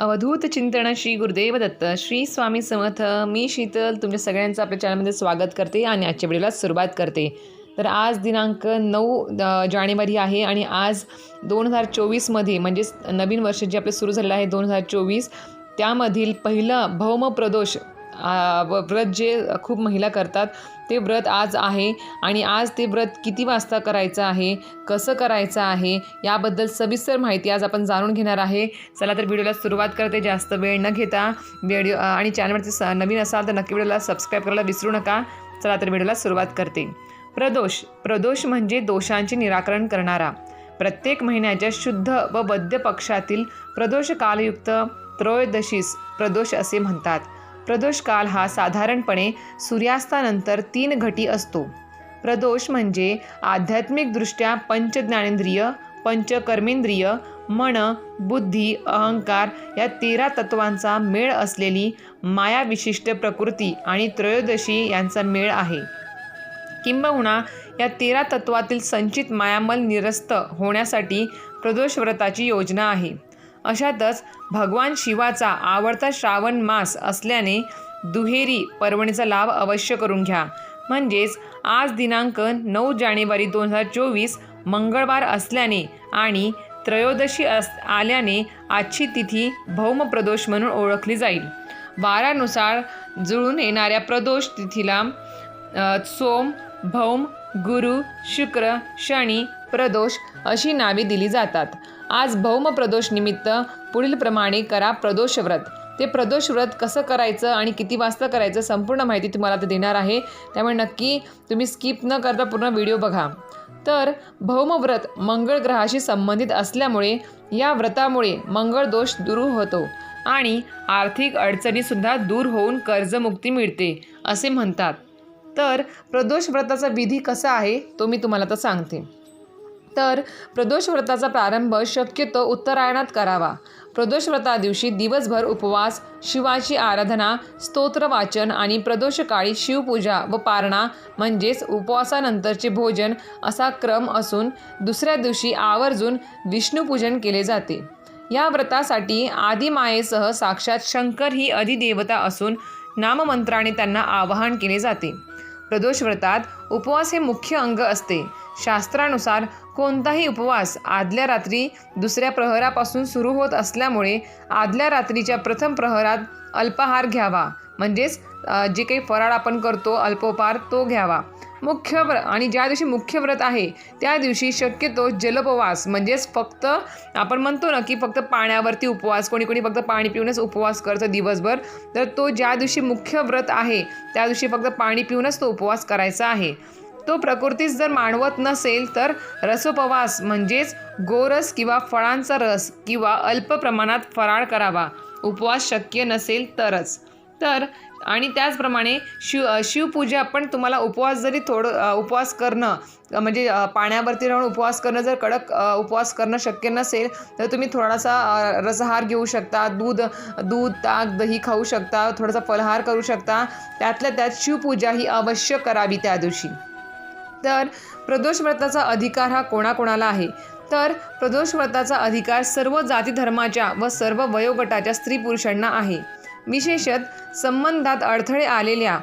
अवधूत चिंतन श्री गुरुदेव दत्त श्री स्वामी समर्थ मी शीतल तुमच्या सगळ्यांचं आपल्या चॅनलमध्ये स्वागत करते आणि आजच्या व्हिडिओला सुरुवात करते. तर आज दिनांक नऊ जानेवारी आहे आणि आज दोन हजार चोवीसमध्ये म्हणजेच नवीन वर्ष जे आपलं सुरू झालेलं आहे दोन हजार चोवीस त्यामधील पहिलं भौम प्रदोष व व्रत जे खूप महिला करतात ते व्रत आज आहे आणि आज ते व्रत किती वाजता करायचं आहे? कसं करायचं आहे? याबद्दल सविस्तर माहिती आज आपण जाणून घेणार आहे. चला तर व्हिडिओला सुरुवात करते. जास्त वेळ न घेता व्हिडिओ आणि चॅनलवरती स नवीन असाल तर नक्की व्हिडिओला सबस्क्राईब करायला विसरू नका. चला तर व्हिडिओला सुरुवात करते. प्रदोष. प्रदोष म्हणजे दोषांचे निराकरण करणारा. प्रत्येक महिन्याच्या शुद्ध व वद्य पक्षातील प्रदोष कालयुक्त त्रयोदशीस प्रदोष असे म्हणतात. प्रदोष काल हा साधारणपणे सूर्यास्तानंतर तीन घटी असतो. प्रदोष म्हणजे आध्यात्मिकदृष्ट्या पंचज्ञानेंद्रिय पंचकर्मेंद्रिय मन बुद्धी अहंकार या तेरा तत्वांचा मेळ असलेली मायाविशिष्ट प्रकृती आणि त्रयोदशी यांचा मेळ आहे. किंबहुना या तेरा तत्वातील संचित मायामल निरस्त होण्यासाठी प्रदोष व्रताची योजना आहे. अशातच भगवान शिवाचा आवडता श्रावण मास असल्याने दुहेरी पर्वणीचा लाभ अवश्य करून घ्या. म्हणजेच आज दिनांक नऊ जानेवारी दोन हजार चोवीस मंगळवार असल्याने आणि त्रयोदशी अस आल्याने आजची तिथी भौमप्रदोष म्हणून ओळखली जाईल. वारानुसार जुळून येणाऱ्या प्रदोष तिथीला सोम भौम गुरु शुक्र शनी प्रदोष अशी नावे दिली जातात. आज भौम प्रदोष निमित्त पुढीलप्रमाणे करा प्रदोष व्रत. ते प्रदोष व्रत कसं करायचं आणि किती वाजता करायचं संपूर्ण माहिती तुम्हाला ते देणार आहे. त्यामुळे नक्की तुम्ही स्किप न करता पूर्ण व्हिडिओ बघा. तर भौमव्रत मंगळ ग्रहाशी संबंधित असल्यामुळे या व्रतामुळे मंगळ दोष दूर होतो आणि आर्थिक अडचणीसुद्धा दूर होऊन कर्जमुक्ती मिळते असे म्हणतात. तर प्रदोष व्रताचा विधी कसा आहे तो मी तुम्हाला आता सांगते. तर प्रदोष व्रताचा प्रारंभ शक्यतो उत्तरायणात करावा. प्रदोष व्रता दिवशी दिवसभर उपवास शिवाची आराधना स्तोत्र वाचन आणि प्रदोषकाळी शिवपूजा व पारणा म्हणजेच उपवासानंतरचे भोजन असा क्रम असून दुसऱ्या दिवशी आवर्जून विष्णुपूजन केले जाते. या व्रतासाठी आदिमायेसह साक्षात शंकर ही अधिदेवता असून नाममंत्राने त्यांना आवाहन केले जाते. प्रदोष व्रतात उपवास हे मुख्य अंग असते. शास्त्रानुसार कोणताही उपवास आदल्या रात्री दुसऱ्या प्रहरापासून सुरू होत असल्यामुळे आदल्या रात्रीच्या प्रथम प्रहरात अल्पाहार घ्यावा. म्हणजेच जे काही फराळ आपण करतो अल्पोपहार तो घ्यावा. मुख्य व्र आणि ज्या दिवशी मुख्य व्रत आहे त्या दिवशी शक्यतो जलपवास म्हणजेच फक्त आपण म्हणतो ना की फक्त पाण्यावरती उपवास कोणी कोणी फक्त पाणी पिऊनच उपवास करतं दिवसभर तर तो ज्या दिवशी मुख्य व्रत आहे त्या दिवशी फक्त पाणी पिऊनच तो उपवास करायचा आहे. तो प्रकृतीस जर मांडवत नसेल तर रसोपवास म्हणजेच गोरस किंवा फळांचा रस किंवा अल्प प्रमाणात फराळ करावा. उपवास शक्य नसेल तरच. तर आणि त्याचप्रमाणे शिव शिवपूजा पण तुम्हाला उपवास जरी थोडं उपवास करणं म्हणजे पाण्यावरती राहून उपवास करणं जर कडक उपवास करणं शक्य नसेल तर तुम्ही थोडासा रसहार घेऊ शकता दूध दूध ताक दही खाऊ शकता थोडासा फलहार करू शकता. त्यातल्या त्यात शिवपूजा ही अवश्य करावी त्या दिवशी. तर प्रदोष व्रताचा अधिकार हा कोणाकोणाला आहे? तर प्रदोष व्रताचा अधिकार सर्व जाती धर्माच्या व सर्व वयोगटाच्या स्त्री पुरुषांना आहे. विशेषत संबंधात अडथळे आलेल्या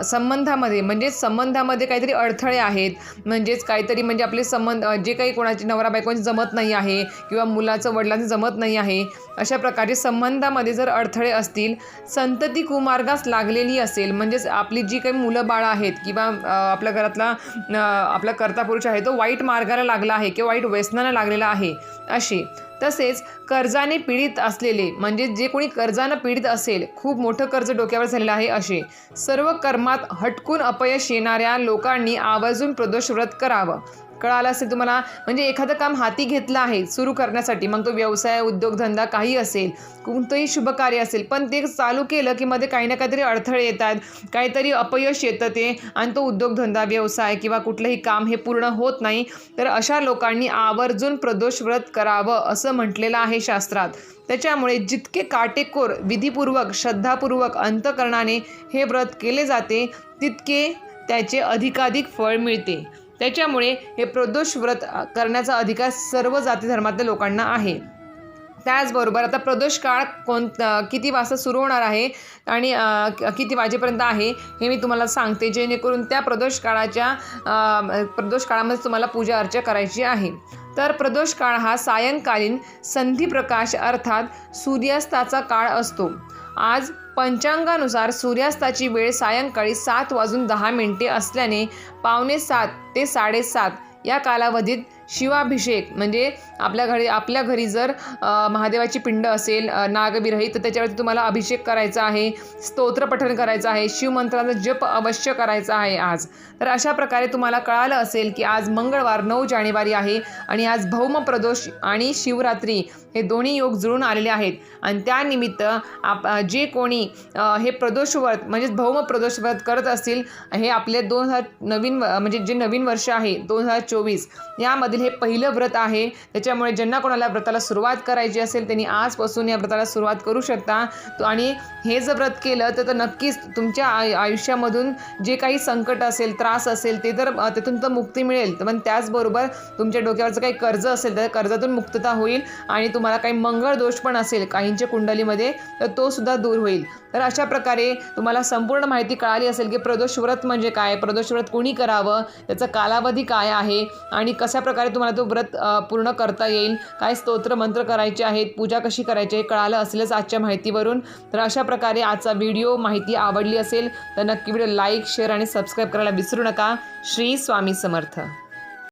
संबंधामध्ये म्हणजेच संबंधामध्ये काहीतरी अडथळे आहेत. म्हणजेच काहीतरी म्हणजे आपले संबंध जे काही कोणाची नवरा बायकोची जमत नाही आहे किंवा मुलाचं वडिलांचं जमत नाही आहे अशा प्रकारे संबंधामध्ये जर अडथळे असतील संतती कुमार्गास लागलेली असेल म्हणजेच आपली जी काही मुलं बाळं आहेत किंवा आपल्या घरातला आपला कर्ता पुरुष आहे तो वाईट मार्गाला लागला आहे किंवा वाईट व्यसनाला लागलेला आहे अशी. तसेच कर्जाने पीडित असलेले म्हणजे जे कोणी कर्जानं पीडित असेल खूप मोठं कर्ज डोक्यावर झालेलं आहे असे. सर्व कर्मात हटकून अपयश येणाऱ्या लोकांनी आवर्जून प्रदोष व्रत करावं. कळालं असेल तुम्हाला म्हणजे एखादं काम हाती घेतलं आहे सुरू करण्यासाठी मग तो व्यवसाय उद्योगधंदा काही असेल कोणतंही शुभकार्य असेल पण ते चालू केलं की मध्ये काही ना काहीतरी अडथळे येतात काहीतरी अपयश येतं ते आणि तो उद्योगधंदा व्यवसाय किंवा कुठलंही काम हे पूर्ण होत नाही तर अशा लोकांनी आवर्जून प्रदोष व्रत करावं असं म्हटलेलं आहे शास्त्रात. त्याच्यामुळे जितके काटेकोर विधीपूर्वक श्रद्धापूर्वक अंतकरणाने हे व्रत केले जाते तितके त्याचे अधिकाधिक फळ मिळते. त्याच्यामुळे हे प्रदोष व्रत करण्याचा अधिकार सर्व जाती धर्मातल्या लोकांना आहे. त्याचबरोबर आता प्रदोष काळ कोण किती वाजता सुरू होणार आहे आणि किती वाजेपर्यंत आहे हे मी तुम्हाला सांगते जेणेकरून त्या प्रदोष काळाच्या प्रदोष काळामध्ये तुम्हाला पूजा अर्चा करायची आहे. तर प्रदोष काळ हा सायंकालीन संधिप्रकाश अर्थात सूर्यास्ताचा काळ असतो. आज पंचांगानुसार सूर्यास्ताची वेळ सायंकाळी सात वाजून दहा मिनिटे असल्याने पावणे सात ते साडेसात या कालावधीत शिवाभिषेक म्हणजे आपल्या घरी आपल्या घरी जर महादेवाची पिंड असेल नागविरही तर त्याच्यावरती तुम्हाला अभिषेक करायचा आहे स्तोत्र पठण करायचं आहे शिवमंत्राचा जप अवश्य करायचा आहे आज. तर अशा प्रकारे तुम्हाला कळालं असेल की आज मंगळवार नऊ जानेवारी आहे आणि आज भौम प्रदोष आणि शिवरात्री हे दोन्ही योग जुळून आलेले आहेत. आणि त्यानिमित्त आप जे कोणी हे प्रदोष व्रत म्हणजेच भौम प्रदोष व्रत करत असतील हे आपले दोन हजार नवीन व- म्हणजे जे नवीन वर्ष आहे दोन हजार चोवीस यामधील हे पहिलं व्रत आहे. त्याच्यामुळे ज्यांना कोणाला व्रताला सुरुवात करायची असेल त्यांनी आजपासून या व्रताला सुरुवात करू शकता. तो आणि हे जर व्रत केलं तर तर नक्कीच तुमच्या आय आयुष्यामधून जे काही संकट असेल त्रास असेल ते तर त्यातून तर मुक्ती मिळेल. पण त्याचबरोबर तुमच्या डोक्यावरचं काही कर्ज असेल तर कर्जातून मुक्तता होईल आणि तुम तुम्हाला काही मंगळ दोष पण असेल काहींच्या कुंडलीमध्ये तर तो सुद्धा दूर होईल. तर अशा प्रकारे तुम्हाला संपूर्ण माहिती कळाली असेल की प्रदोष व्रत म्हणजे काय प्रदोष व्रत कोणी करावं त्याचा कालावधी काय आहे आणि कशा प्रकारे तुम्हाला तो व्रत पूर्ण करता येईल काय स्तोत्र मंत्र करायचे आहेत पूजा कशी करायची आहे कळालं असेलच आजच्या माहितीवरून. तर अशा प्रकारे आजचा व्हिडिओ माहिती आवडली असेल तर नक्की व्हिडिओ लाईक शेअर आणि सबस्क्राईब करायला विसरू नका. श्री स्वामी समर्थ.